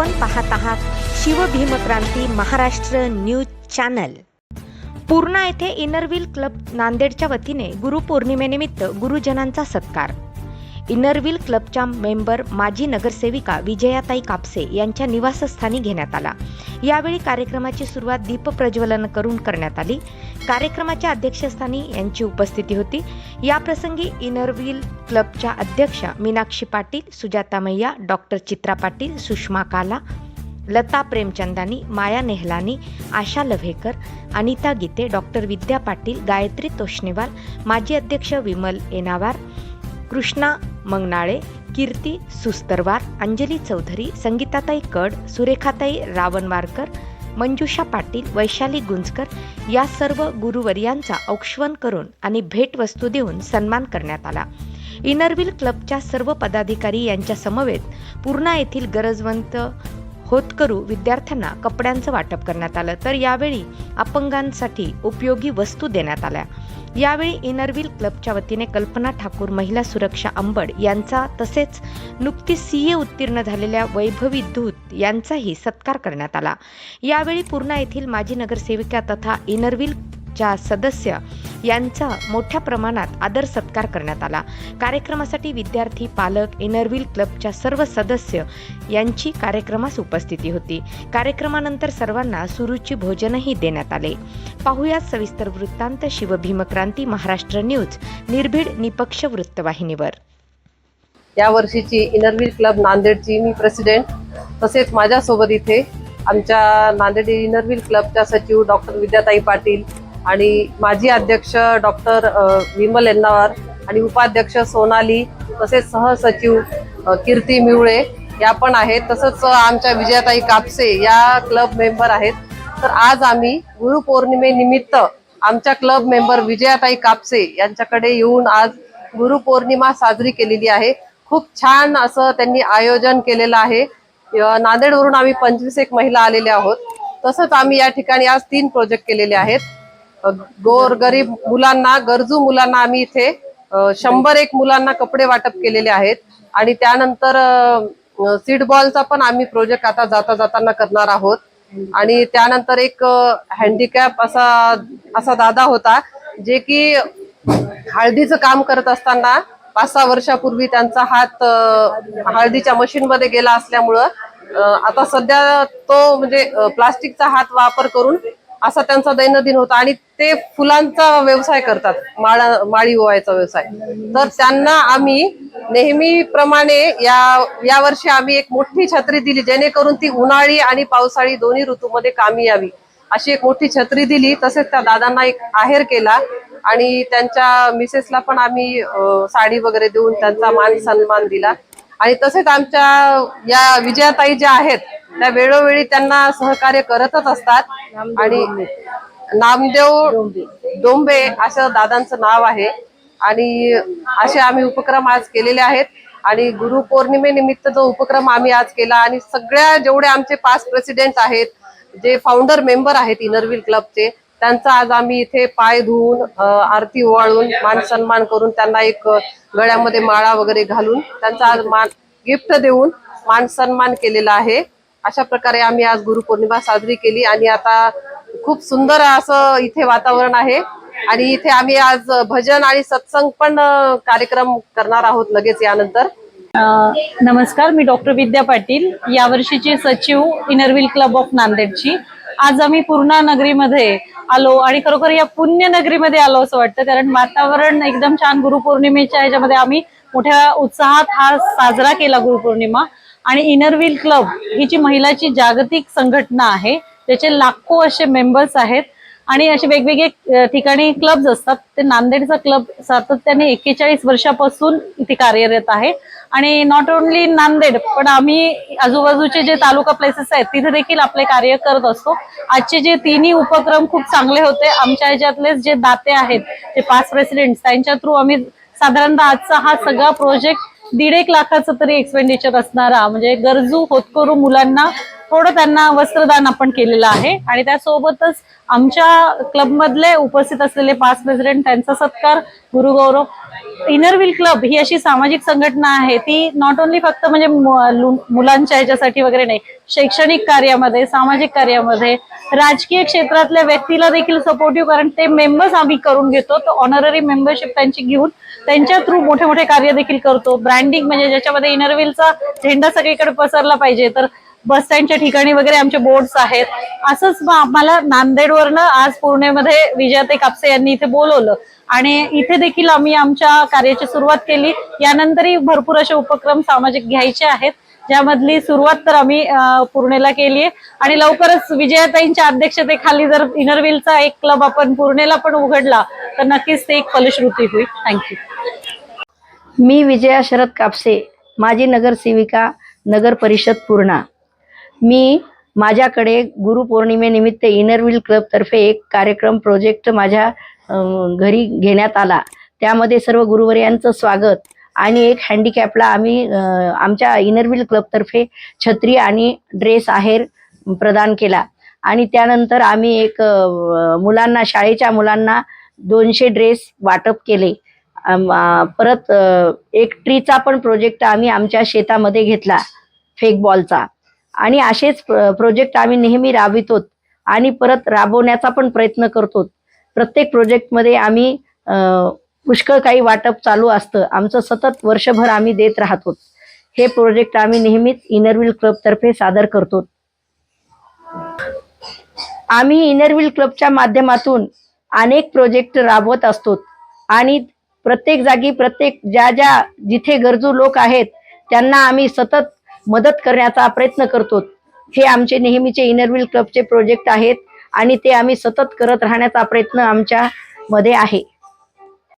आपण पाहत आहात शिवभीमक्रांती महाराष्ट्र न्यूज चॅनल. पूर्णा येथे इनरव्हील क्लब नांदेडच्या वतीने गुरुपौर्णिमेनिमित्त गुरुजनांचा सत्कार. इनरविल क्लबच्या मेंबर माजी नगरसेविका विजयाताई कापसे यांच्या निवासस्थानी घेण्यात आला. यावेळी कार्यक्रमाची सुरुवात दीप प्रज्वलन करून करण्यात आली. कार्यक्रमाच्या अध्यक्षस्थानी यांची उपस्थिती होती. याप्रसंगी इनरव्हील क्लबच्या अध्यक्षा मीनाक्षी पाटील सुजाता मैया डॉक्टर चित्रा पाटील सुषमा काला लता प्रेमचंदानी माया नेहलानी आशा लव्हेकर अनिता गीते डॉक्टर विद्या पाटील गायत्री तोष्णेवाल माजी अध्यक्ष विमल एनावार कृष्णा मंगनाळे कीर्ती सुस्तरवार अंजली चौधरी संगीताताई कड सुरेखाताई रावणवारकर मंजुषा पाटील वैशाली गुंजकर या सर्व गुरुवर्यांचा औक्षवण करून आणि भेटवस्तू देऊन सन्मान करण्यात आला. इनरविल क्लबच्या सर्व पदाधिकारी यांच्या समवेत पूर्णा येथील गरजवंत होतकरू विद्यार्थ्यांना कपड्यांचं वाटप करण्यात आलं. तर यावेळी अपंगांसाठी उपयोगी वस्तू देण्यात आल्या. यावेळी इनरव्हील क्लबच्या वतीने कल्पना ठाकूर महिला सुरक्षा अंबड यांचा तसेच नुकतीच सी ए उत्तीर्ण झालेल्या वैभवी धूत यांचाही सत्कार करण्यात आला. यावेळी पूर्णा येथील माजी नगरसेविका तथा इनरव्हीलच्या सदस्य यांचा मोठ्या प्रमाणात आदर सत्कार करण्यात आला. कार्यक्रमासाठी विद्यार्थी पालक इनरव्हील क्लबच्या सर्व सदस्य यांची कार्यक्रमास उपस्थिती होती. कार्यक्रमानंतर सर्वांना सुरुची भोजनही देण्यात आले. पाहुयात सविस्तर वृत्तांत शिवभीमक्रांती महाराष्ट्र न्यूज निर्भीड निपक्ष वृत्तवाहिनीवर. या वर्षीची इनरव्हील क्लब नांदेडची मी प्रेसिडेंट तसेच माझ्यासोबत इथे आमच्या नांदेड इनरव्हील क्लबच्या सचिव डॉक्टर विद्याताई पाटील आणि माजी अध्यक्ष डॉक्टर विमल एन्नावार आणि उपाध्यक्ष सोनाली तसेच सहसचिव कीर्ती मिवळे या पण आहेत. तसंच आमच्या विजयाताई कापसे या क्लब मेंबर आहेत. तर आज आम्ही गुरुपौर्णिमेनिमित्त आमच्या क्लब मेंबर विजयाताई कापसे यांच्याकडे येऊन आज गुरुपौर्णिमा साजरी केलेली आहे. खूप छान असं त्यांनी आयोजन केलेलं आहे. नांदेडवरून आम्ही पंचवीस एक महिला आलेल्या आहोत. तसंच आम्ही या ठिकाणी आज तीन प्रोजेक्ट केलेले आहेत. गोर गोरगरीब मुलांना गरजू मुलांना आम्ही इथे शंभर एक मुलांना कपडे वाटप केलेले आहेत. आणि त्यानंतर सीड बॉलचा पण आम्ही प्रोजेक्ट आता जाता जाताना करणार आहोत. आणि त्यानंतर एक हँडिकॅप असा असा दादा होता जे की हळदीचं काम करत असताना पाच सहा वर्षापूर्वी त्यांचा हात हळदीच्या मशीन मध्ये गेला असल्यामुळं आता सध्या तो म्हणजे प्लास्टिकचा हात वापर करून असा त्यांचा दैनंदिन होता आणि ते फुलांचा व्यवसाय करतात माळा माळी ओवायचा व्यवसाय. तर त्यांना आम्ही नेहमीप्रमाणे या या वर्षी आम्ही एक मोठी छत्री दिली जेणेकरून ती उन्हाळी आणि पावसाळी दोन्ही ऋतूमध्ये कामी यावी. अशी एक मोठी छत्री दिली तसेच त्या दादांना एक आहेर केला आणि त्यांच्या मिसेसला पण आम्ही साडी वगैरे देऊन त्यांचा मान सन्मान दिला. आणि तसेच आमच्या या विजयाताई ज्या आहेत त्या वेळोवेळी त्यांना सहकार्य करतच असतात. आणि नामदेव डोंबे. असं दादांचं नाव आहे. आणि असे आम्ही उपक्रम आज केलेले आहेत. आणि गुरुपौर्णिमेनिमित्त जो उपक्रम आम्ही आज केला आणि सगळ्या जेवढे आमचे पाच प्रेसिडेंट आहेत जे फाउंडर मेंबर आहेत इनरव्हील क्लबचे त्यांचा आज आम्ही इथे पाय धुवून आरती ओवाळून मान सन्मान करून त्यांना एक गळ्यामध्ये माळा वगैरे घालून त्यांचा आज मान गिफ्ट देऊन मान सन्मान केलेला आहे. अशा प्रकारे आम्ही आज गुरुपौर्णिमा साजरी केली आणि आता खूप सुंदर असं इथे वातावरण आहे. आणि इथे आम्ही आज भजन आणि सत्संग पण कार्यक्रम करणार आहोत लगेच यानंतर. नमस्कार मी डॉक्टर विद्या पाटील यावर्षीची सचिव इनरव्हील क्लब ऑफ नांदेडची. आज आम्ही पूर्णा नगरीमध्ये आलो आणि खरोखर या पुण्य नगरीमध्ये आलो असं वाटतं कारण वातावरण एकदम छान गुरुपौर्णिमेच्या ह्याच्यामध्ये आम्ही मोठ्या उत्साहात हा साजरा केला गुरुपौर्णिमा. आणि इनरव्हील क्लब ही जी महिलाची जागतिक संघटना आहे त्याचे लाखो असे मेंबर्स आहेत. आणि असे वेगवेगळे ठिकाणी क्लब्स असतात. ते नांदेडचा क्लब सातत्याने एक्केचाळीस वर्षापासून इथे कार्यरत आहे. आणि नॉट ओन्ली नांदेड पण आम्ही आजूबाजूचे जे तालुका प्लेसेस आहेत तिथे देखील आपले कार्य करत असतो. आजचे जे तिन्ही उपक्रम खूप चांगले होते. आमच्या ह्याच्यातलेच जे दाते आहेत जे पाच प्रेसिडेंट त्यांच्या थ्रू आम्ही साधारणतः आजचा हा सगळा प्रोजेक्ट दीड एक लाखाचं तरी एक्सपेंडिचर असणारा म्हणजे गरजू होतकरू मुलांना थोडं त्यांना वस्त्रदान आपण केलेलं आहे. आणि त्यासोबतच आमच्या क्लबमधले उपस्थित असलेले पाच प्रेसिडेंट त्यांचा सत्कार गुरुगौरव इनरव्हील क्लब ही अशी सामाजिक संघटना आहे. ती नॉट ओन्ली फक्त म्हणजे मुलांच्या ह्याच्यासाठी वगैरे नाही शैक्षणिक कार्यामध्ये सामाजिक कार्यामध्ये राजकीय क्षेत्रातल्या व्यक्तीला देखील सपोर्टिव्ह कारण ते मेंबर्स आम्ही करून घेतो. तर ऑनररी मेंबरशिप त्यांची घेऊन त्यांच्या थ्रू मोठे मोठे कार्य देखील करतो. ब्रँडिंग म्हणजे ज्याच्यामध्ये इनरव्हीलचा झेंडा सगळीकडे पसरला पाहिजे. तर बस स्टँडच्या ठिकाणी वगैरे आमचे बोर्ड्स आहेत. असंच मग आम्हाला नांदेडवरनं आज पुणेमध्ये विजयाते कापसे यांनी इथे बोलवलं. आणि इथे देखील आम्ही आमच्या कार्याची सुरुवात केली. यानंतरही भरपूर असे उपक्रम सामाजिक घ्यायचे आहेत. ज्यामधली सुरुवात तर आम्ही पूर्णेला केली आहे आणि लवकरच विजयाताईंच्या अध्यक्षतेखाली जर इनरव्हीलचा एक क्लब आपण पूर्णेला पण उघडला तर नक्कीच ते एक फलश्रुती होईल. थँक्यू मी विजया शरद कापसे माजी नगरसेविका नगर परिषद पूर्णा. मी माझ्याकडे गुरुपौर्णिमेनिमित्त इनरव्हील क्लबतर्फे एक कार्यक्रम प्रोजेक्ट माझ्या घरी घेण्यात आला. त्यामध्ये सर्व गुरुवर्यांचं स्वागत. आणि एक हँडिकॅपला आम्ही आमच्या इनरव्हील क्लबतर्फे छत्री आणि ड्रेस आहेर प्रदान केला. आणि त्यानंतर आम्ही एक मुलांना शाळेच्या मुलांना दोनशे ड्रेस वाटप केले. परत एक ट्रीचा पण प्रोजेक्ट आम्ही आमच्या शेतामध्ये घेतला फेक बॉलचा आणि असेच प्रोजेक्ट आम्ही नेहमी राबवितो आणि परत राबवण्याचा पण प्रयत्न करतो प्रत्येक प्रोजेक्टमध्ये आम्ही पुष्कळ काही वाटप चालू असतं. आमचं सतत वर्षभर आम्ही देत राहतो. हे प्रोजेक्ट आम्ही नेहमीच इनरव्हील क्लबतर्फे सादर करतो. आम्ही इनरव्हील क्लबच्या माध्यमातून अनेक प्रोजेक्ट राबवत असतो. आणि प्रत्येक जागी प्रत्येक ज्या ज्या जिथे गरजू लोक आहेत त्यांना आम्ही सतत मदत करण्याचा प्रयत्न करतो. हे आमचे नेहमीचे इनरव्हील क्लबचे प्रोजेक्ट आहेत आणि ते आम्ही सतत करत राहण्याचा प्रयत्न आमच्या मध्ये आहे.